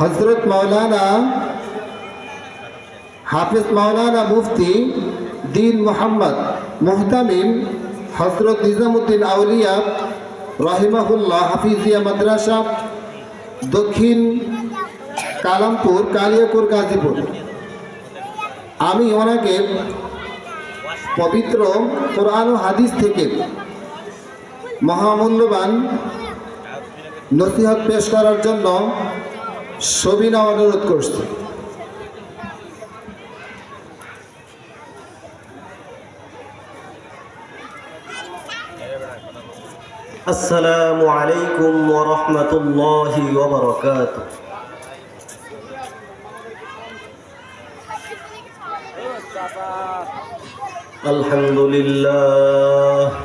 হজরত মৌলানা হাফিজ মৌলানা মুফতি দিন মোহাম্মদ মুহতামিম হজরত নিজামুদ্দিন আউলিয়া রহিমাহুল্লাহ হাফিজিয়া মাদ্রাসা, দক্ষিণ কালামপুর কালিয়াপুর গাজীপুর। আমি ওনাকে পবিত্র কোরআন ও হাদিস থেকে মহামূল্যবান নসিহত পেশ করার জন্য সবিনা অনুরোধ করছি السلام عليكم ورحمة الله وبركاته الحمد لله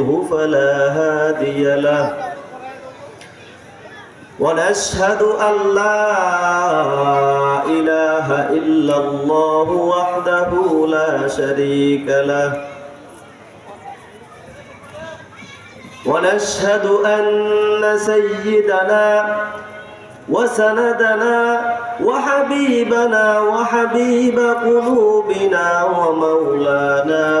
يضلله فلا هادي له. ونشهد أن لا إله إلا الله وحده لا شريك له. ونشهد أن سيدنا وسندنا وحبيبنا وحبيب قلوبنا ومولانا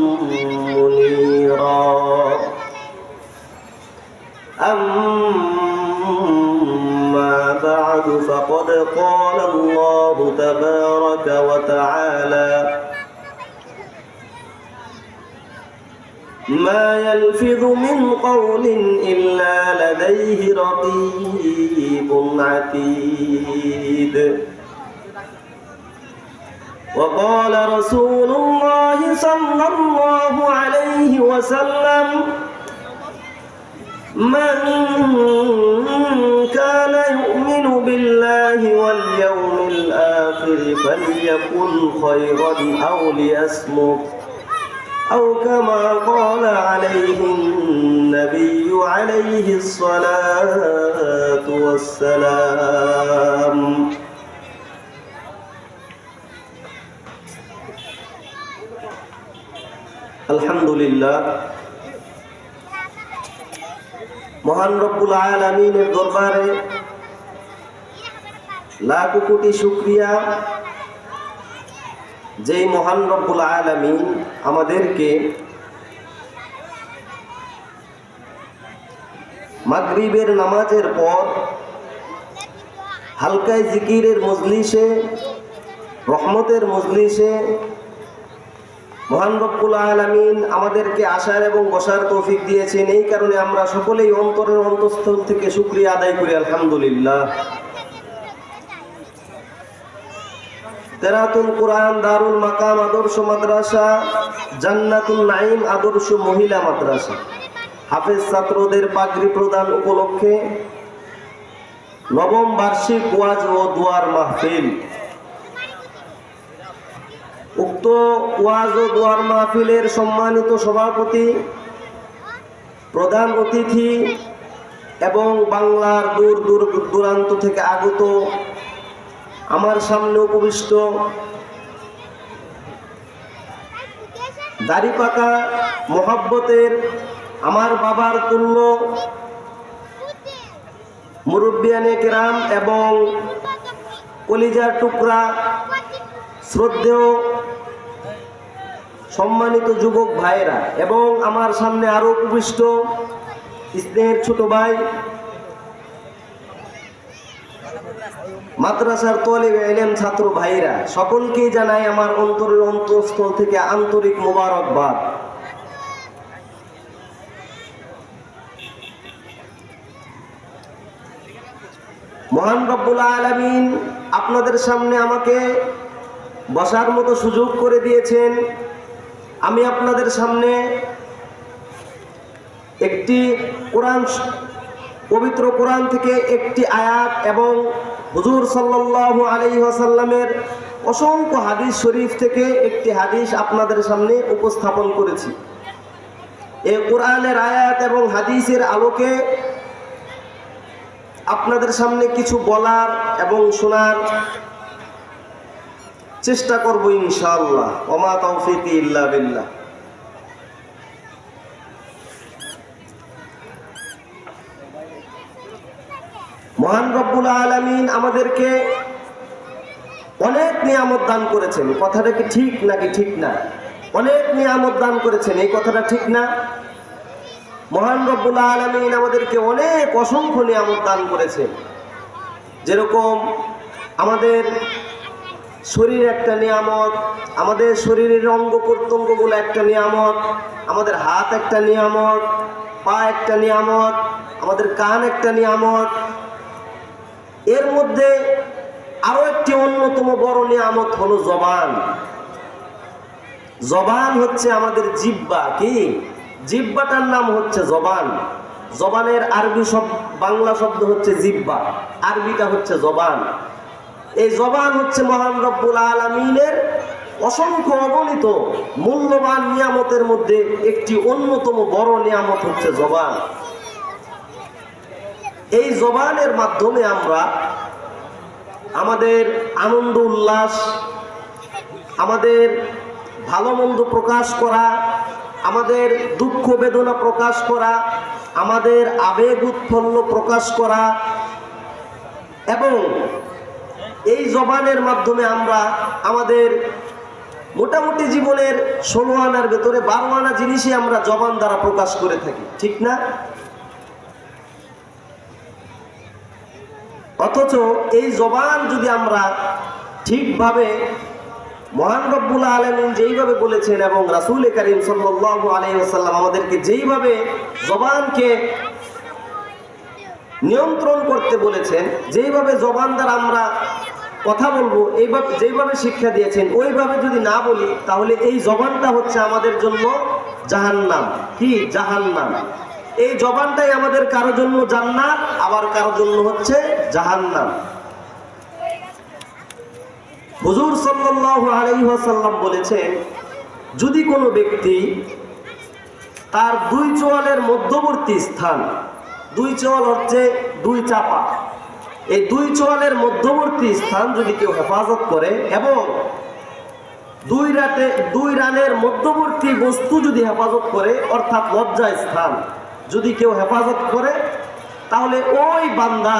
أما بعد فقد قال الله تبارك وتعالى ما يلفظ من قول إلا لديه رقيب عتيد. وقال رسول الله صلى الله عليه وسلم من كان يؤمن بالله واليوم الآخر فليقل خيرا أو ليصمت أو كما قال عليه النبي عليه الصلاة والسلام. الحمد لله মহান রব্বুল আলমিনের দরবারে লাখ কোটি শুক্রিয়া। যেই মহান রব্বুল আলমিন আমাদেরকে মাগরিবের নামাজের পর হালকায় জিকিরের মজলিসে, রহমতের মজলিসে মহান রব্বুল আলমিন আমাদেরকে আসার এবং বসার তৌফিক দিয়েছেন। এই কারণে আমরা সকলেই অন্তরের অন্তঃস্থল থেকে শুক্রিয়া আদায় করি, আলহামদুলিল্লাহ। তেরাতুল কোরআন, দারুল মাকাম, আদর্শ মাদ্রাসা, জান্নাতুল নাইম আদর্শ মহিলা মাদ্রাসা। হাফেজ ছাত্রদের পাগড়ি প্রদান উপলক্ষে নবম বার্ষিক ওয়াজ ও দুয়ার মাহফিল। উক্ত ওয়াজ ও দুয়ার মাহফিলের সম্মানিত সভাপতি, প্রধান অতিথি এবং বাংলার দূর দূর দূরান্ত থেকে আগত আমার সামনে উপবিষ্ট দাড়িপাকা মোহাব্বতের আমার বাবার তুল্য মুরব্বিয়ানে কেরাম এবং কলিজার টুকরা শ্রদ্ধেয় সম্মানিত যুবক ভাইয়েরা এবং আমার সামনে আরও উপবিষ্ট স্নেহের ছোট ভাই, মাদ্রাসার তলিব এলেম ছাত্র ভাইরা সকলকেই জানাই আমার অন্তরের অন্তঃস্থল থেকে আন্তরিক মোবারকবাদ। মহান রব্বুল আলামিন আপনাদের সামনে আমাকে বসার মতো সুযোগ করে দিয়েছেন। আমি আপনাদের সামনে একটি কোরআন পবিত্র কোরআন থেকে একটি আয়াত এবং হুজুর সাল্লাল্লাহু আলাইহি ওয়াসাল্লামের অসংখ্য হাদিস শরীফ থেকে একটি হাদিস আপনাদের সামনে উপস্থাপন করেছি। এই কোরআনের আয়াত এবং হাদিসের আলোকে আপনাদের সামনে কিছু বলার এবং শোনার চেষ্টা করব ইনশাআল্লাহ। ওমা তৌফিক ইল্লা বিল্লাহ। মহান রব্বুল আলামিন আমাদেরকে অনেক নিয়ামত দান করেছেন। কথাটা কি ঠিক নাকি ঠিক না? অনেক নিয়ামত দান করেছেন। এই কথাটা ঠিক না? মহান রব্বুল আলমিন আমাদেরকে অনেক অসংখ্য নিয়ামত দান করেছেন। যেরকম আমাদের শরীর একটা নিয়ামত, আমাদের শরীরের অঙ্গ প্রত্যঙ্গগুলো একটা নিয়ামত, আমাদের হাত একটা নিয়ামত, পা একটা নিয়ামত, আমাদের কান একটা নিয়ামত। এর মধ্যে আরও একটি অন্যতম বড় নিয়ামত হলো জবান। জবান হচ্ছে আমাদের জিব্বা কি? জিব্বাটার নাম হচ্ছে জবান। জবানের আরবি শব্দ বাংলা শব্দ হচ্ছে জিব্বা আরবিটা হচ্ছে জবান। এই জবান হচ্ছে মহান রব্বুল আলমিনের অসংখ্য অগণিত মূল্যবান নিয়ামতের মধ্যে একটি অন্যতম বড় নিয়ামত হচ্ছে জবান। এই জবানের মাধ্যমে আমরা আমাদের আনন্দ, উল্লাস, আমাদের ভালো মন্দ প্রকাশ করা, আমাদের দুঃখ বেদনা প্রকাশ করা, আমাদের আবেগ উৎফুল্ল প্রকাশ করা এবং জবানের মাধ্যমে আমরা আমাদের মোটামুটি জীবনের ষোলো আনার ভেতরে বারো আনা জিনিসই আমরা জবান দ্বারা প্রকাশ করে থাকি, ঠিক না? অথচ এই জবান যদি আমরা ঠিকভাবে মহান রব্বুল আলমিন যেইভাবে বলেছেন এবং রাসুল করিম সাল্লাহ আলহিহাসাল্লাম আমাদেরকে যেইভাবে জবানকে নিয়ন্ত্রণ করতে বলেছেন, যেইভাবে জবান দ্বারা আমরা কথা বলব, এইভাবে, যেইভাবে শিক্ষা দিয়েছেন, ওইভাবে যদি না বলি, তাহলে এই জবানটা হচ্ছে আমাদের জন্য জাহান্নাম। কি? জাহান্নাম। এই জবানটাই আমাদের কারও জন্য জান্নাত, আবার কারও জন্য হচ্ছে জাহান্নাম। হুজুর সাল্লাল্লাহু আলাইহি ওয়াসাল্লাম বলেছেন, যদি কোনো ব্যক্তি তার দুই চোয়ালের মধ্যবর্তী স্থান, দুই চোয়াল হচ্ছে দুই চাপা এই দুই চোয়ালের মধ্যবর্তী স্থান যদি কেউ হেফাজত করে এবং দুই রাতে, দুই রানের মধ্যবর্তী বস্তু যদি হেফাজত করে, অর্থাৎ লজ্জা স্থান, যদি কেউ হেফাজত করে, তাহলে ওই বান্দা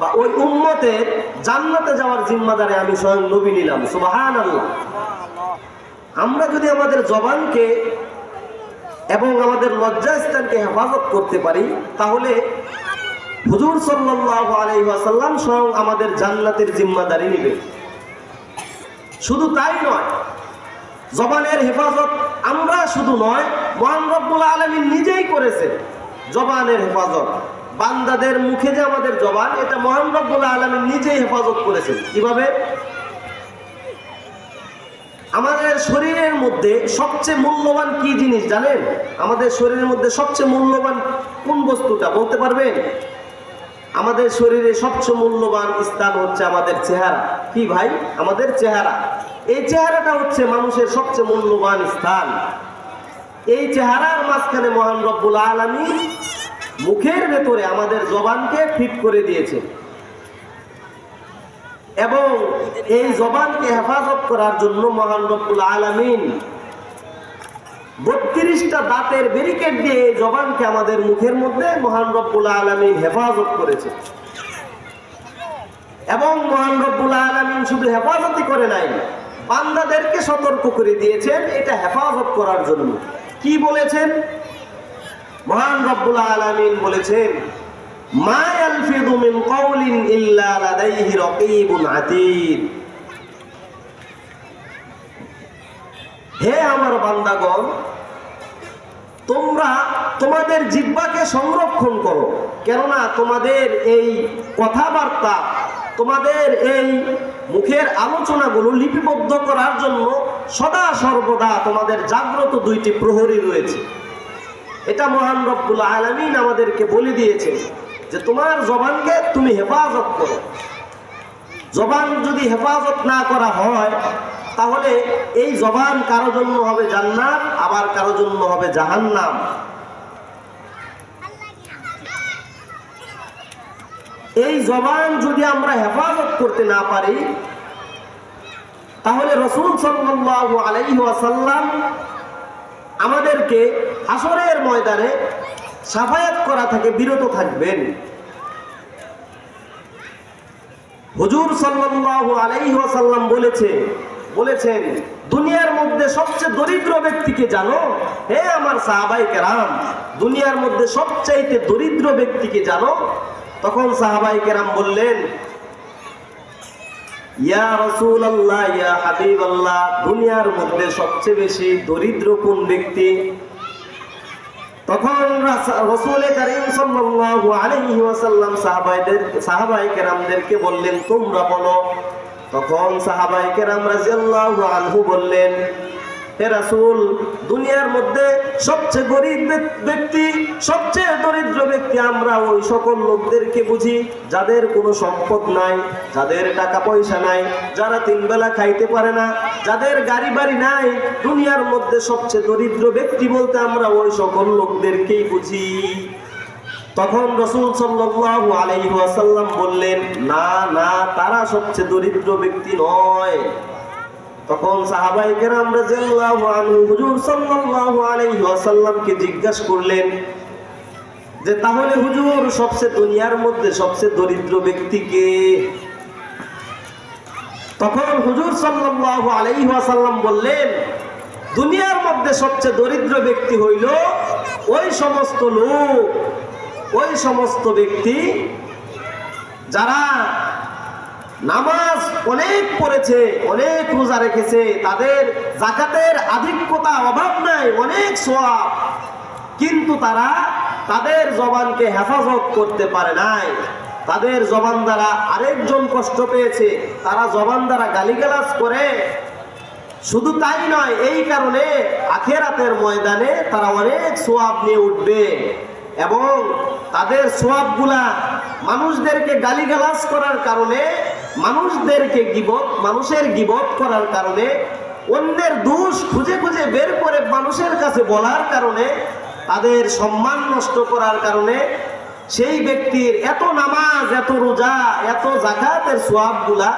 বা ওই উম্মতের জান্নাতে যাওয়ার জিম্মাদারে আমি স্বয়ং নবী নিলাম। সুবাহান আল্লাহ আমরা যদি আমাদের জবানকে এবং আমাদের লজ্জাস্থানকে হেফাজত করতে পারি, তাহলে হুজুর সাল্লাল্লাহু আলাইহি ওয়াসাল্লাম স্বয়ং আমাদের জান্নাতের জিম্মাদারি নেবে। শুধু তাই নয়, জবানের হেফাজত আমরা শুধু নয়, মহান রব্বুল আলমী নিজেই করেছে জবানের হেফাজত। বান্দাদের মুখে যে আমাদের জবান, এটা মহান রব্বুল আলমী নিজেই হেফাজত করেছেন। কীভাবে? আমাদের শরীরের মধ্যে সবচেয়ে মূল্যবান কি জিনিস জানেন? আমাদের শরীরের মধ্যে সবচেয়ে মূল্যবান কোন বস্তুটা, বলতে পারবেন? আমাদের শরীরে সবচেয়ে মূল্যবান স্থান হচ্ছে আমাদের চেহারা। কি ভাই? আমাদের চেহারা। এই চেহারাটা হচ্ছে মানুষের সবচেয়ে মূল্যবান স্থান। এই চেহারার মাঝখানে মহান রব্বুল আলমী মুখের ভেতরে আমাদের জবানকে ফিট করে দিয়েছে। এবং এই জবানকে হেফাজত করার জন্য মহান রব্বুল আলমিন বত্রিশটা দাঁতের ব্যারিকেড দিয়ে এই জবানকে আমাদের মুখের মধ্যে মহান রব্বুল আলমিন হেফাজত করেছে। এবং মহান রব্বুল আলমিন শুধু হেফাজতই করে নাই, বান্দাদেরকে সতর্ক করে দিয়েছেন এটা হেফাজত করার জন্য। কি বলেছেন? মহান রব্বুল আলমিন বলেছেন ইল্লা হে আমার বান্দাগণ তোমরা তোমাদের জিব্বাকে সংরক্ষণ করো। কেননা তোমাদের এই কথাবার্তা, তোমাদের এই মুখের আলোচনাগুলো লিপিবদ্ধ করার জন্য সদা সর্বদা তোমাদের জাগ্রত দুইটি প্রহরী রয়েছে। এটা মহান রব্বুল আলামিন আমাদেরকে বলে দিয়েছে যে তোমার জবানকে তুমি হেফাজত করো। জবান যদি হেফাজত না করা হয় তাহলে এই জবান কারও জন্য হবে জান্নাত, আবার কারও জন্য হবে জাহান্নাম। এই জবান যদি আমরা হেফাজত করতে না পারি, তাহলে রসুল সাল্লাল্লাহু আলাইহি ওয়াসাল্লাম আমাদেরকে হাসরের ময়দানে সাফায়াত করা থেকে বিরত থাকবেন। হুজুর সাল্লাল্লাহু আলাইহি ওয়াসাল্লাম বলেছে বলেছেন, দুনিয়ার মধ্যে সবচেয়ে দরিদ্র ব্যক্তিকে জানো? হে আমার সাহাবাই কেরাম, দুনিয়ার মধ্যে সবচাইতে দরিদ্র ব্যক্তিকে জানো? তখন সাহাবাই কেরাম বললেন, ইয়া রসুল আল্লাহ ইয়া হাবিব আল্লাহ দুনিয়ার মধ্যে সবচেয়ে বেশি দরিদ্র কোন ব্যক্তি? তখন রসুল করিম সাল্লাল্লাহু আলাইহি সাহাবাইদের, সাহাবাই কেরামদেরকে বললেন, তোমরা বলো তখন সাহাবাই কেরাম রাদিয়াল্লাহু আনহু বললেন, হে রাসূল, দুনিয়ার মধ্যে সবচেয়ে গরিব ব্যক্তি, সবচেয়ে দরিদ্র ব্যক্তি আমরা, ওই সকল লোকদেরকে বুঝি, যাদের কোনো সম্পদ নাই, যাদের টাকা পয়সা নাই, যারা তিন বেলা খাইতে পারে না, যাদের গাড়ি বাড়ি নাই, দুনিয়ার মধ্যে সবচেয়ে দরিদ্র ব্যক্তি বলতে আমরা ওই সকল লোকদেরকেই বুঝি। তখন রসুল সাল্লাল্লাহু আলাইহি ওয়াসাল্লাম বললেন, না না, তারা সবচেয়ে দরিদ্র ব্যক্তি নয়। তখন সাহাবাই কেরাম রাদিয়াল্লাহু আনহু হুজুর সাল্লাল্লাহু আলাইহি ওয়াসাল্লামকে জিজ্ঞাসা করলেন যে, তাহলে হুজুর সবচেয়ে দুনিয়ার মধ্যে সবচেয়ে দরিদ্র ব্যক্তি কে? তখন হুজুর সাল্লাল্লাহু আলাইহি ওয়াসাল্লাম বললেন, দুনিয়ার মধ্যে সবচেয়ে দরিদ্র ব্যক্তি হইল ওই সমস্ত লোক ওই সমস্ত ব্যক্তি যারা নামাজ অনেক পড়েছে, অনেক রোজা রেখেছে, তাদের জাকাতের আধিক্যতা অভাব নাই, অনেক সোয়াব কিন্তু তারা তাদের জবানকে হেফাজত করতে পারে নাই। তাদের জবান দ্বারা আরেকজন কষ্ট পেয়েছে, তারা জবান দ্বারা গালিগালাজ করে। শুধু তাই নয়, এই কারণে আখেরাতের ময়দানে তারা অনেক সোয়াব নিয়ে উঠবে। এবং তাদের সোয়াবগুলা মানুষদেরকে গালিগালাজ করার কারণে, মানুষদেরকে গিবত, মানুষের গিবত করার কারণে, অন্যের দোষ খুঁজে খুঁজে বের করে মানুষের কাছে বলার কারণে, তাদের সম্মান নষ্ট করার কারণে সেই ব্যক্তির এত নামাজ, এত রোজা, এত জাকাতের সোয়াবগুলা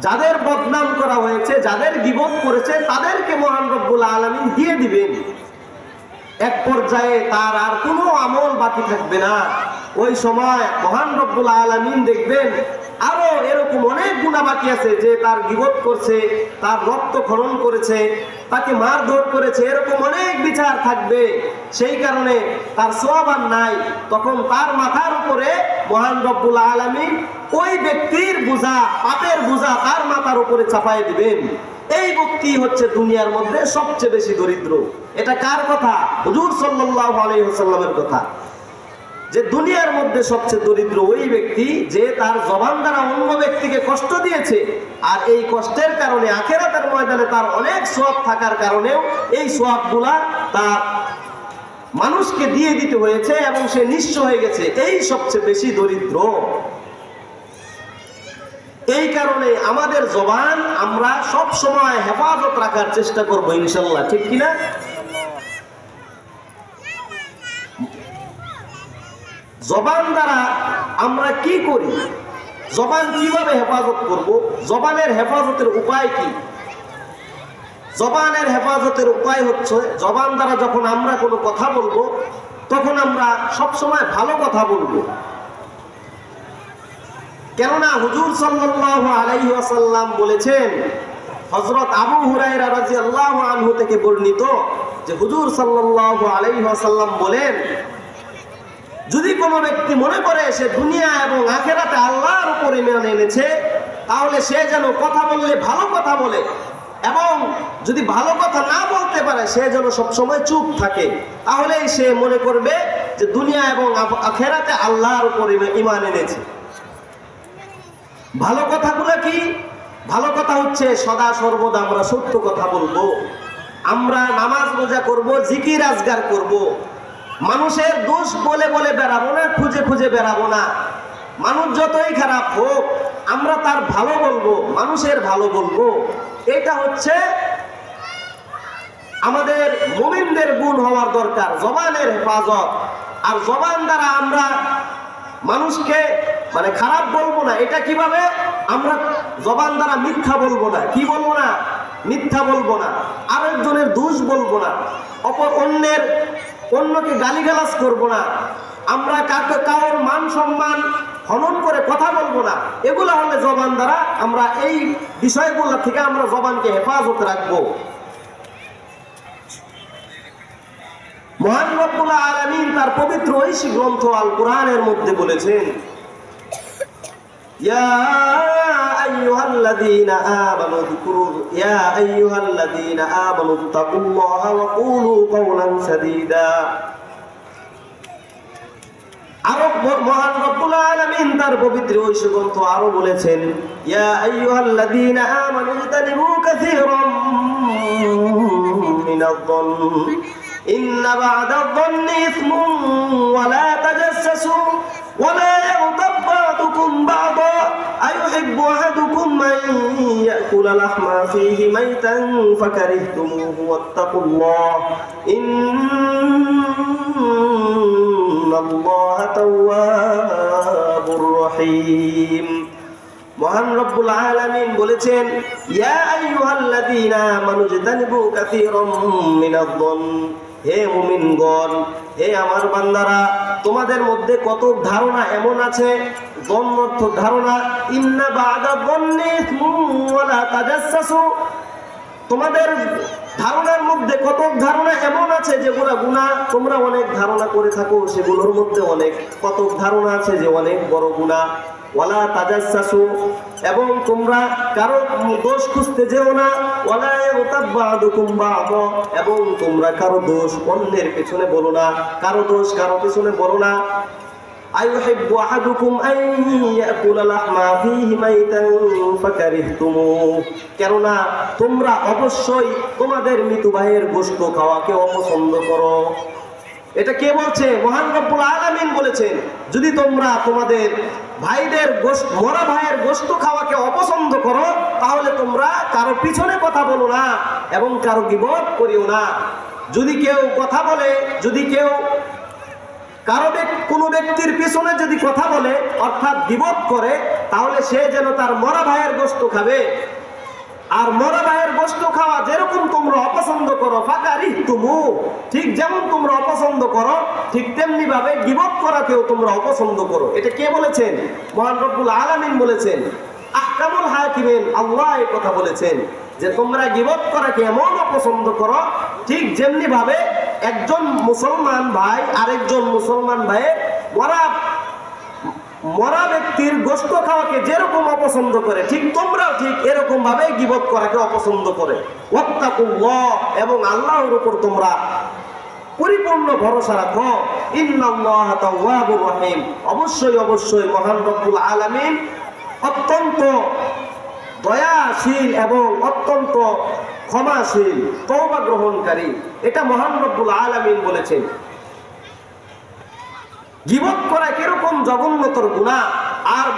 যাদের বদনাম করা হয়েছে, যাদের গিবত করেছে, তাদেরকে মহান রব্বুল আলমিন দিয়ে দিবেন। এক পর্যায়ে তার আর কোনো আমল বাকি থাকবে না। ওই সময় মহান রব্বুল আলমিন দেখবেন আরও এরকম অনেক গুণা বাকি আছে যে তার গিবত করছে, তার রক্ত খনন করেছে, তাকে মারধর করেছে, এরকম অনেক বিচার থাকবে। সেই কারণে তার সোয়াবান নাই। তখন তার মাথার উপরে মহান রব্বুল আলমিন ওই ব্যক্তির বোঝা, পাপের বোঝা তার মাথার উপরে চাপাই দিবেন। এই ব্যক্তি হচ্ছে দুনিয়ার মধ্যে সবচেয়ে বেশি দরিদ্র। এটা কার কথা? হুজুর সাল্লাল্লাহু আলাইহি ওয়াসাল্লামের কথা। যে দুনিয়ার মধ্যে সবচেয়ে দরিদ্র ওই ব্যক্তি যে তার জবান দ্বারা অন্য ব্যক্তিকে কষ্ট দিয়েছে আর এই কষ্টের কারণে আখেরাতের ময়দানে তার অনেক সোয়াব থাকার কারণেও এই সোয়াবগুলা তার মানুষকে দিয়ে দিতে হয়েছে এবং সে নিঃস্ব হয়ে গেছে। এই সবচেয়ে বেশি দরিদ্র। এই কারণে আমাদের জবান আমরা সব সময় হেফাজত রাখার চেষ্টা করব ইনশাল্লাহ, ঠিক কিনা? জবান দ্বারা আমরা কি করি? জবান কীভাবে হেফাজত করব? জবানের হেফাজতের উপায় কি? জবানের হেফাজতের উপায় হচ্ছে, জবান দ্বারা যখন আমরা কোনো কথা বলব, তখন আমরা সব সময় ভালো কথা বলব। কেননা হুজুর সাল্লাল্লাহু আলাইহি ওয়াসাল্লাম বলেছেন হজরত আবু হুরায়রা আল্লাহ আনহু থেকে বর্ণিত যে হুজুর সাল্লাল্লাহু আলাইহি ওয়াসাল্লাম বলেন যদি কোনো ব্যক্তি মনে করে সে দুনিয়া এবং আখেরাতে আল্লাহর উপরে মেনে এনেছে, তাহলে সে যেন কথা বললে ভালো কথা বলে এবং যদি ভালো কথা না বলতে পারে, সে যেন সবসময় চুপ থাকে। তাহলেই সে মনে করবে যে দুনিয়া এবং আখ- আখেরাতে আল্লাহর উপরে ইমান এনেছে। ভালো কথাগুলো কি? ভালো কথা হচ্ছে, সদা সর্বদা আমরা সত্য কথা বলব। আমরা নামাজ রোজা করব, জিকির আজগার করব। মানুষের দোষ বলে বলে বেড়াবো না, খুঁজে খুঁজে বেড়াবো না। মানুষ যতই খারাপ হোক, আমরা তার ভালো বলব, মানুষের ভালো বলব। এটা হচ্ছে আমাদের মুমিনদের গুণ হওয়ার দরকার, জবানের হেফাজত। আর জবান দ্বারা আমরা মানুষকে মানে খারাপ বলব না, এটা কীভাবে? আমরা জবান দ্বারা মিথ্যা বলব না। কি বলব না? মিথ্যা বলব না। আরেকজনের দোষ বলব না। অপর অন্যের অন্যকে গালিগালাজ করব না। আমরা কাকে কারোর মান সম্মান হনন করে কথা বলব না। এগুলো হলে জবান দ্বারা আমরা এই বিষয়গুলো থেকে আমরা জবানকে হেফাজত রাখব। মহান রব্বুল আলমিন তার পবিত্র ঐশী গ্রন্থ আল কোরআনের মধ্যে বলেছেন ইয়া আইয়ুহাল্লাযীনা আমানু যকুরু ইয়া আইয়ুহাল্লাযীনা আমানু তাকুল্লাহা ওয়া কুলু কাওলান সাদীদা আরো ব- মহান রব্বুল আলামিন তার পবিত্র ঐশী গ্রন্থ আরো বলেছেন ইয়া আইয়ুহাল্লাযীনা আমানু ইজতানিবু কাসীরাম মিনায-যন্ন إن بعد الظن إثم ولا تجسسوا ولا يغتب بعضكم بعضا أيحب أحدكم أن يأكل لحم فيه ميتا فكرهتموه واتقوا الله إن الله تواب رحيم মহান রব্বুল আলামিন বলেছেন ইয়া আইয়ুহাল্লাযীনা আমানু ইজতানিবু কাসীরাম মিনায-যন্ন হে মুমিনগণ, হে আমার বান্দারা, তোমাদের মধ্যে কত ধারণা এমন আছে? অর্থ ধারণা, ইন্না বাদা ওয়ালা তাজাসসু তোমাদের ধারণার মধ্যে কত ধারণা এমন আছে যেগুলো গুণা তোমরা অনেক ধারণা করে থাকো, সেগুলোর মধ্যে অনেক। কত ধারণা আছে যে অনেক বড় গুণা ওয়ালা তাজাসসু এবং তোমরা কারও দোষ খুঁজতে যেও না। এবং তোমরা কারো দোষ অন্যের পেছনে বলো না কারো দোষ কারো পেছনে বলো না أيحب أحدكم أن يأكل لحم فيه ميتا فكرهتموه কেননা তোমরা অবশ্যই তোমাদের মৃত্যু ভাইয়ের গোশত খাওয়াকে অপছন্দ করো এটা কে বলছে? মহান রব্বুল আলামিন বলেছেন, যদি তোমরা তোমাদের ভাইদের মরা ভাইয়ের গোশত খাওয়াকে অপছন্দ করো, তাহলে তোমরা কারও পিছনে কথা বলো না এবং কারও গিবত করিও না। যদি কেউ কথা বলে, যদি কেউ কারও কোনো ব্যক্তির পিছনে যদি কথা বলে, অর্থাৎ বিপদ করে, তাহলে সে যেন তার মরা ভাইয়ের গোস্ত খাবে। আর মরা ভাইয়ের গোস্ত খাওয়া যেরকম তোমরা অপছন্দ করো, ফাঁকা ফাঁকারি তুমু। ঠিক যেমন তোমরা অপছন্দ করো, ঠিক তেমনি ভাবে গিবত করাকেও তোমরা অপছন্দ করো। এটা কে বলেছেন? মহান রব্বুল আলামিন বলেছেন। আহকামুল হাকিমেন, আল্লাহ এই কথা বলেছেন যে তোমরা গিবত করাকে এমন অপছন্দ করো, ঠিক যেমনি ভাবে একজন মুসলমান ভাই আরেকজন মুসলমান ভাইয়ের মরা মরা ব্যক্তির গোস্ত খাওয়াকে যেরকম অপছন্দ করে, ঠিক তোমরাও ঠিক এরকম ভাবে গিবত করাকে অপছন্দ করে। এবং আল্লাহর উপর তোমরা পরিপূর্ণ ভরসা রাখো। ইন্নাল্লাহ অবশ্যই অবশ্যই মহান রব্বুল আলামিন অত্যন্ত দয়াশীল এবং অত্যন্ত ক্ষমাশীল, তওবা গ্রহণকারী। এটা মহান রব্বুল আলামিন বলেছেন। গিবত করা কীরকম জঘন্যতর গুণা, আর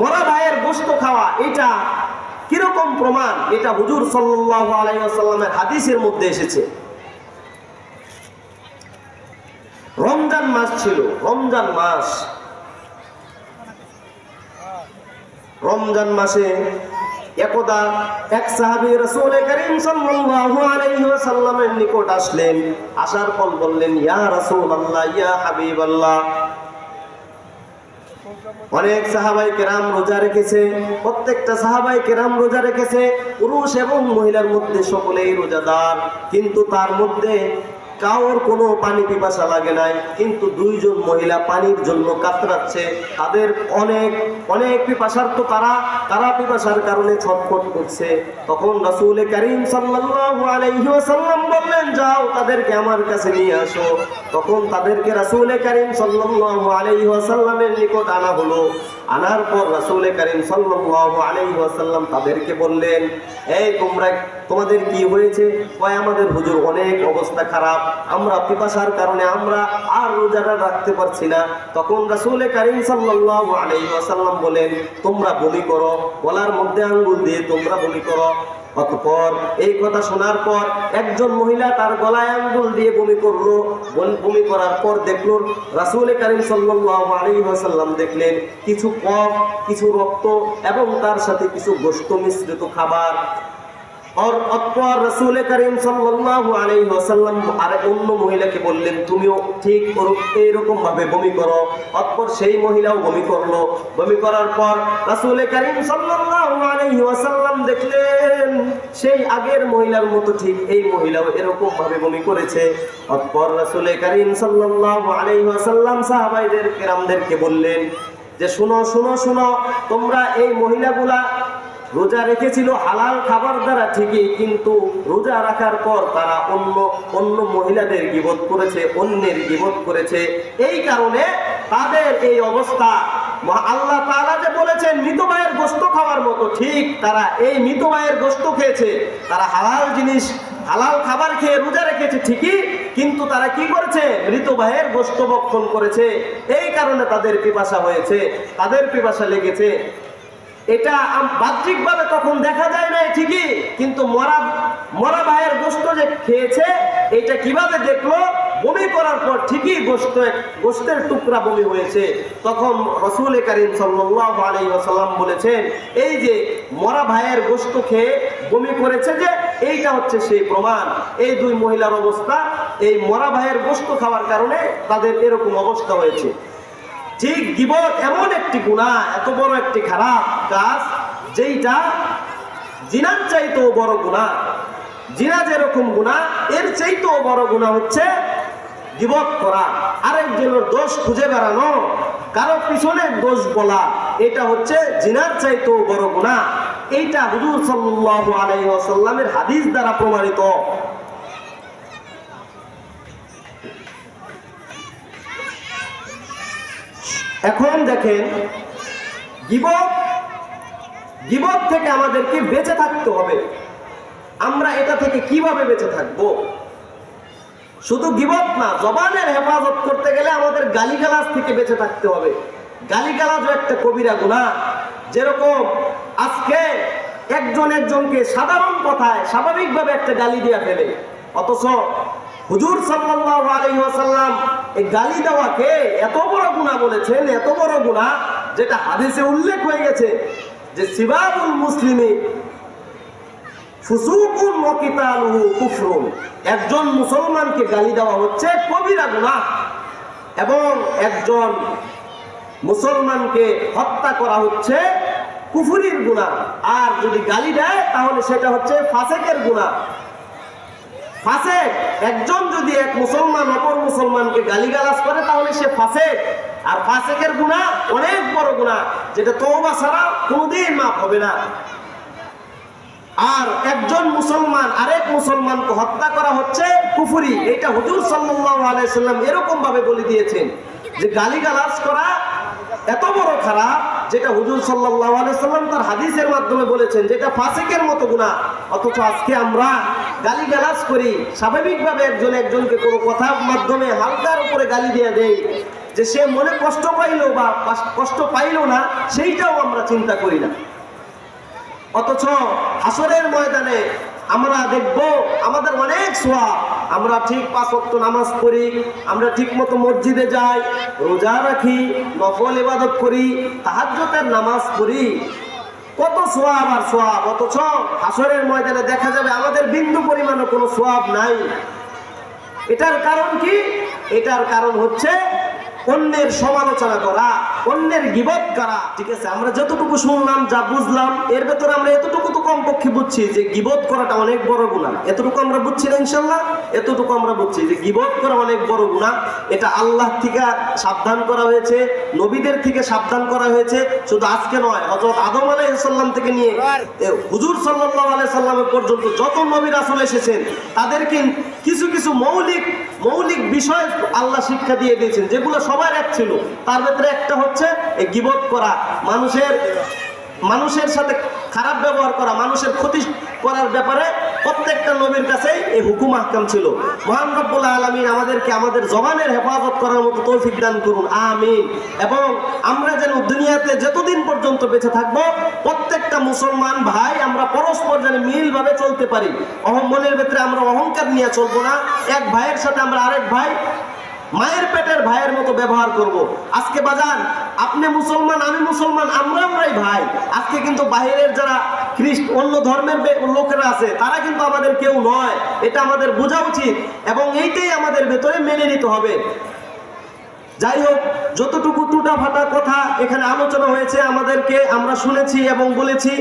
মরা ভাইয়ের গোস্ত খাওয়া, এটা কীরকম প্রমাণ? এটা হুজুর ওয়াসাল্লামের হাদিসের মধ্যে এসেছে। রমজান মাস ছিল, রমজান মাস। রমজান মাসে একদা এক সাহাবী রাসূল করিম সাল্লাল্লাহু নিকট আসলেন, আসার পর বললেন, ইয়া রাসূলুল্লাহ, ইয়া হাবিবাল্লাহ অনেক সাহাবাই কেরাম রোজা রেখেছে, প্রত্যেকটা সাহাবাই কেরাম রোজা রেখেছে, পুরুষ এবং মহিলার মধ্যে সকলেই রোজাদার। কিন্তু তার মধ্যে কাউর কোনো পানি পিপাসা লাগে নাই, কিন্তু দুইজন মহিলা পানির জন্য কাতরাচ্ছে। তাদের অনেক অনেক পিপাসার তো তারা তারা পিপাসার কারণে ছটফট করছে। তখন রাসূল করিম ওয়াসাল্লাম বললেন, যাও তাদেরকে আমার কাছে নিয়ে আসো। তখন তাদেরকে রাসূল করিম সাল্লাল্লাহু আলাইহি ওয়াসাল্লামের নিকট আনা হলো। আনার পর রাসুল করিম সাল্লাহ আলাইহি ওয়াসাল্লাম তাদেরকে বললেন, এই তোমরা, তোমাদের কি হয়েছে? কয়, আমাদের হুজুর অনেক অবস্থা খারাপ, আমরা পিপাসার কারণে আমরা আর রোজাটা রাখতে পারছি না। তখন রাসূল করিম সাল্লাহ আলাইহি ওয়াসাল্লাম বলেন, তোমরা বলি করো, গলার মধ্যে আঙ্গুল দিয়ে তোমরা বলি করো। অতঃপর এই কথা শোনার পর একজন মহিলা তার গলায় আঙ্গুল দিয়ে বমি করল। বমি করার পর দেখল রাসুল করিম সাল্লাম দেখলেন কিছু কফ, কিছু রক্ত এবং তার সাথে কিছু গোস্ত মিশ্রিত খাবার। আর অতপর রসুল করিম সাল্লাল্লাহু আলাইহি ওয়াসাল্লাম আর অন্য মহিলাকে বললেন, তুমিও ঠিক এইরকম ভাবে বমি করো। অতপর সেই মহিলাও বমি করল। বমি করার পর রসুল করিম সাল্লাল্লাহু আলাইহি ওয়াসাল্লাম দেখলেন, সেই আগের মহিলার মতো ঠিক এই মহিলাও এরকম ভাবে বমি করেছে। অতপর রসুল করিম সাল্লাল্লাহু আলাইহি ওয়াসাল্লাম সাহাবাইদের কেরামদেরকে বললেন যে, শুনো শুনো শুনো, তোমরা এই মহিলাগুলা রোজা রেখেছিল হালাল খাবার দ্বারা ঠিকই, কিন্তু রোজা রাখার পর তারা অন্য অন্য মহিলাদের গিবত করেছে, অন্যের গিবত করেছে। এই কারণে তাদের এই অবস্থা। আল্লাহ তাআলা যে বলেছেন, মৃত মায়ের গোস্ত খাওয়ার মতো, ঠিক তারা এই মৃত মায়ের গোস্ত খেয়েছে। তারা হালাল জিনিস, হালাল খাবার খেয়ে রোজা রেখেছে, ঠিকই, কিন্তু তারা কি করেছে? মৃত ভাইয়ের গোস্ত করেছে। এই কারণে তাদের পিপাসা হয়েছে, তাদের পিপাসা লেগেছে। এটা বাহ্যিকভাবে তখন দেখা যায় না ঠিকই, কিন্তু মরা মরা ভাইয়ের গোস্ত যে খেয়েছে, এটা কীভাবে দেখল? বমি করার পর ঠিকই গোস্ত, গোস্তের টুকরা বমি হয়েছে। তখন রসুল করিম সাল্লাল্লাহু আলাইহি ওয়াসাল্লাম বলেছেন, এই যে মরা ভাইয়ের গোস্ত খেয়ে বমি করেছে যে, এইটা হচ্ছে সেই প্রমাণ। এই দুই মহিলার অবস্থা, এই মরা ভাইয়ের গোস্ত খাওয়ার কারণে তাদের এরকম অবস্থা হয়েছে। ঠিক গিবত এমন একটি গুণা, এত বড় একটি খারাপ কাজ, যেইটা জিনার চাইতেও বড় গুণা। জিনা যেরকম গুণা, এর চাইতেও বড় গুণা হচ্ছে গিবত করা। আরেকজনের দোষ খুঁজে বেড়ানো, কারও পিছনে দোষ বলা, এটা হচ্ছে জিনার চাইতেও বড় গুণা। এইটা হুজুর আলাইহি ওয়াসাল্লামের হাদিস দ্বারা প্রমাণিত। এখন দেখেন, গিবত গিবত থেকে আমাদেরকে বেঁচে থাকতে হবে। আমরা এটা থেকে কীভাবে বেঁচে থাকব? শুধু গিবত না, জবানের হেফাজত করতে গেলে আমাদের গালিগালাজ থেকে বেঁচে থাকতে হবে। গালিগালাজও একটা কবিরা গুণা। যেরকম আজকে একজন একজনকে সাধারণ কথায় স্বাভাবিকভাবে একটা গালি দিয়া ফেলে। অথচ হুজুর সাল্লাল্লাহু আলাইহি ওয়াসাল্লাম এই গালি দেওয়াকে এত বড় গুনাহ বলেছেন, এত বড় গুনাহ যেটা হাদিসে উল্লেখ হয়ে গেছে যে সিবাবুল মুসলিমি ফুসুকুন একজন মুসলমানকে গালি দেওয়া হচ্ছে কবিরা গুনাহ এবং একজন মুসলমানকে হত্যা করা হচ্ছে কুফুরির গুনাহ। আর যদি গালি দেয়, তাহলে সেটা হচ্ছে ফাসেকের গুনাহ। ফাসেক, একজন যদি এক মুসলমান, অপর মুসলমানকে গালিগালাজ করে, তাহলে সে ফাসেক। আর ফাঁসেকের গুণা অনেক বড় গুণা, যেটা তওবা ছাড়া কোনোদিন মাফ হবে না। আর একজন মুসলমান, আরেক মুসলমানকে হত্যা করা হচ্ছে কুফুরি। এটা হুজুর সাল্লাম এরকম ভাবে বলে দিয়েছেন যে গালিগালাজ করা এত বড় খারাপ যেটা হুজুর সাল্লাল্লাহু আলাইহি সাল্লাম তার হাদিসের মাধ্যমে বলেছেন, যেটা ফাসিকের মতো গুনাহ। অথচ আজকে আমরা গালিগালাজ করি, স্বাভাবিকভাবে একজন একজনকে কোনো কথার মাধ্যমে হালকার উপরে গালি দিয়ে দেই। যে সে মনে কষ্ট পাইলো বা কষ্ট পাইলো না, সেইটাও আমরা চিন্তা করি না। অথচ হাসরের ময়দানে আমরা দেখব আমাদের অনেক সোয়াব আমরা ঠিক পাঁচ নামাজ পড়ি, আমরা ঠিক মতো মসজিদে যাই, রোজা রাখি, নফল ইবাদত করি তাহাজ্জতের নামাজ পড়ি। কত সোয়াব আর সোয়াব অথচ হাসরের ময়দানে দেখা যাবে আমাদের বিন্দু পরিমাণে কোনো সোয়াব নাই। এটার কারণ কি? এটার কারণ হচ্ছে অন্যের সমালোচনা করা, অন্যের গিবত করা। ঠিক আছে, আমরা যতটুকু শুনলাম যা বুঝলাম, এর ভেতরে আমরা এতটুকু তো কমপক্ষে বুঝছি যে গিবত করাটা অনেক বড় গুণা। এতটুকু আমরা বুঝছি না ইনশাল্লাহ, এতটুকু আমরা বুঝছি যে গিবত করা অনেক বড় গুণা। এটা আল্লাহ থেকে সাবধান করা হয়েছে, নবীদের থেকে সাবধান করা হয়েছে। শুধু আজকে নয় হজরত আদম আলাইসাল্লাম থেকে নিয়ে হুজুর সাল্লাহ আলাইসাল্লামের পর্যন্ত যত নবী রাসুল এসেছেন, তাদেরকে কিছু কিছু মৌলিক মৌলিক বিষয় আল্লাহ শিক্ষা দিয়ে দিয়েছেন, যেগুলো সবার এক ছিল। তার ভেতরে একটা হচ্ছে গিবত করা। মানুষের মানুষের সাথে খারাপ ব্যবহার করা, মানুষের ক্ষতি করার ব্যাপারে প্রত্যেকটা নবীর কাছেই এই হুকুম আহকাম ছিল। মহান রব্বুল আলমিন আমাদেরকে আমাদের জবানের হেফাজত করার মতো তৌফিক দান করুন, আমিন। এবং আমরা যেন দুনিয়াতে যতদিন পর্যন্ত বেঁচে থাকব, প্রত্যেকটা মুসলমান ভাই আমরা পরস্পর যেন মিলভাবে চলতে পারি। অহম মনের ভেতরে আমরা অহংকার নিয়ে চলবো না। এক ভাইয়ের সাথে আমরা আরেক ভাই মায়ের পেটের ভাইয়ের মতো ব্যবহার করব। আজকে বাজান, আপনি মুসলমান, আমি মুসলমান, আমরা আমরাই ভাই। আজকে কিন্তু বাইরের যারা খ্রিস্ট, অন্য ধর্মের লোকেরা আছে, তারা কিন্তু আমাদের কেউ নয়। এটা আমাদের বোঝা উচিত এবং এইটাই আমাদের ভেতরে মেনে নিতে হবে। যাই হোক, যতটুকু টুটা ফাটা কথা এখানে আলোচনা হয়েছে, আমাদেরকে আমরা শুনেছি এবং বলেছি,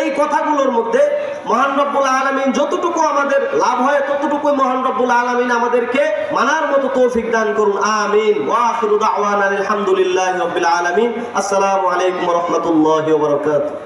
এই কথাগুলোর মধ্যে মহান রব্বুল আলমিন যতটুকু আমাদের লাভ হয় ততটুকু মহান রব্বুল আলমিন আমাদেরকে মানার মতো তৌফিক দান করুন। আমিন। ওয়াহিরুদ আওয়ান আলহামদুলিল্লাহ রব্বুল আলামিন। আসসালামু আলাইকুম রহমতুল্লাহ বারাকাতুহু।